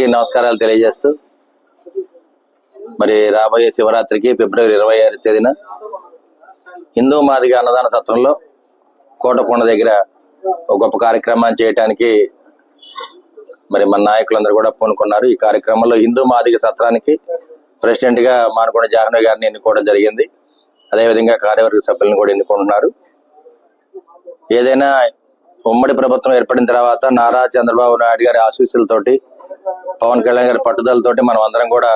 అందరికీ నమస్కారాలు తెలియజేస్తూ మరి రాబోయే శివరాత్రికి ఫిబ్రవరి ఇరవై ఆరు తేదీన హిందూ మాదిగ అన్నదాన సత్రంలో కోటకొండ దగ్గర ఒక గొప్ప కార్యక్రమాన్ని చేయటానికి మరి మన నాయకులందరూ కూడా పూనుకున్నారు. ఈ కార్యక్రమంలో హిందూ మాదిగ సత్రానికి ప్రెసిడెంట్గా మానకొండ జాహ్నవి గారిని ఎన్నుకోవడం జరిగింది. అదేవిధంగా కార్యవర్గ సభ్యులను కూడా ఎన్నుకుంటున్నారు. ఏదైనా ఉమ్మడి ప్రభుత్వం ఏర్పడిన తర్వాత నారా చంద్రబాబు నాయుడు గారి ఆశీస్సులతోటి పవన్ కళ్యాణ్ గారి పట్టుదలతోటి మనం అందరం కూడా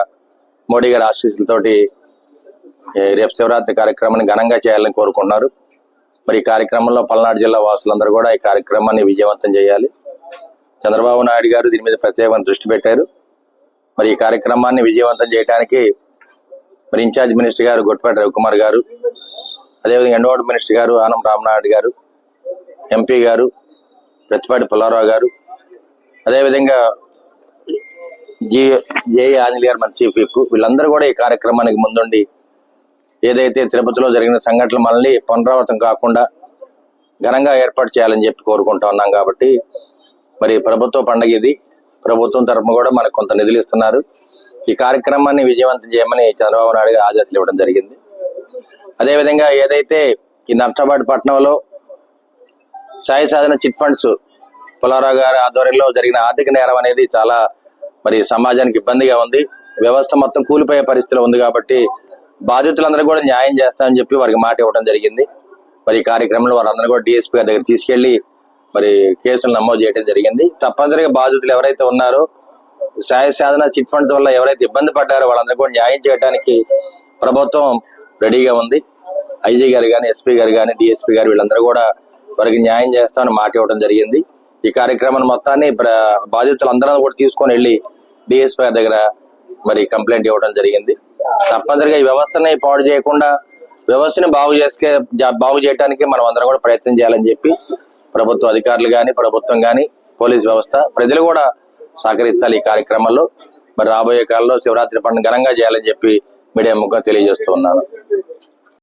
మోడీ గారి ఆశీస్సులతోటి రేపు శివరాత్రి కార్యక్రమాన్ని ఘనంగా చేయాలని కోరుకుంటున్నారు. మరి ఈ కార్యక్రమంలో పల్నాడు జిల్లా వాసులందరూ కూడా ఈ కార్యక్రమాన్ని విజయవంతం చేయాలి. చంద్రబాబు నాయుడు గారు దీని మీద ప్రత్యేకమైన దృష్టి పెట్టారు. మరి ఈ కార్యక్రమాన్ని విజయవంతం చేయడానికి మరి ఇన్ఛార్జ్ మినిస్టర్ గారు గుట్టపేట రవికుమార్ గారు అదేవిధంగా ఎండవాడు మినిస్టర్ గారు ఆనం రామనాయుడు గారు ఎంపీ గారు ప్రతిపాటి పుల్లారావు గారు అదేవిధంగా జి జే ఆంజలి గారు మన చీఫ్ విప్ వీళ్ళందరూ కూడా ఈ కార్యక్రమానికి ముందుండి ఏదైతే తిరుపతిలో జరిగిన సంఘటనలు మళ్ళీ పునరావృతం కాకుండా ఘనంగా ఏర్పాటు చేయాలని చెప్పి కోరుకుంటా ఉన్నాం కాబట్టి మరి ప్రభుత్వ పండుగ ఇది. ప్రభుత్వం తరఫున కూడా మనకు కొంత నిధులు ఇస్తున్నారు. ఈ కార్యక్రమాన్ని విజయవంతం చేయమని చంద్రబాబు నాయుడు ఆదేశాలు ఇవ్వడం జరిగింది. అదేవిధంగా ఏదైతే ఈ నర్సాబాద్ పట్టణంలో సాయి సాధన చిట్ ఫండ్స్ పులారావు గారి ఆధ్వర్యంలో జరిగిన ఆర్థిక నేరం అనేది చాలా మరి సమాజానికి ఇబ్బందిగా ఉంది. వ్యవస్థ మొత్తం కూలిపోయే పరిస్థితిలో ఉంది కాబట్టి బాధితులందరూ కూడా న్యాయం చేస్తామని చెప్పి వారికి మాట ఇవ్వడం జరిగింది. మరి ఈ కార్యక్రమంలో వారందరూ కూడా డిఎస్పీ గారి దగ్గర తీసుకెళ్ళి మరి కేసులు నమోదు చేయడం జరిగింది. తప్పనిసరిగా బాధితులు ఎవరైతే ఉన్నారో సాయ సాధన చిట్ ఫండ్స్ వల్ల ఎవరైతే ఇబ్బంది పడ్డారో వాళ్ళందరూ కూడా న్యాయం చేయడానికి ప్రభుత్వం రెడీగా ఉంది. ఐజీ గారు కానీ ఎస్పీ గారు కానీ డిఎస్పీ గారు వీళ్ళందరూ కూడా వారికి న్యాయం చేస్తామని మాట ఇవ్వడం జరిగింది. ఈ కార్యక్రమాన్ని మొత్తాన్ని బాధితులందరూ కూడా తీసుకొని వెళ్ళి డిఎస్పీ దగ్గర మరి కంప్లైంట్ ఇవ్వడం జరిగింది. తప్పనిసరిగా ఈ వ్యవస్థని పాడు చేయకుండా వ్యవస్థని బాగు చేసుకే బాగు చేయడానికి మనం అందరం కూడా ప్రయత్నం చేయాలని చెప్పి ప్రభుత్వ అధికారులు కానీ ప్రభుత్వం కానీ పోలీస్ వ్యవస్థ ప్రజలు కూడా సహకరించాలి ఈ కార్యక్రమంలో. మరి రాబోయే కాలంలో శివరాత్రి పండుగ ఘనంగా చేయాలని చెప్పి మీడియా ముఖం తెలియజేస్తూ ఉన్నాను.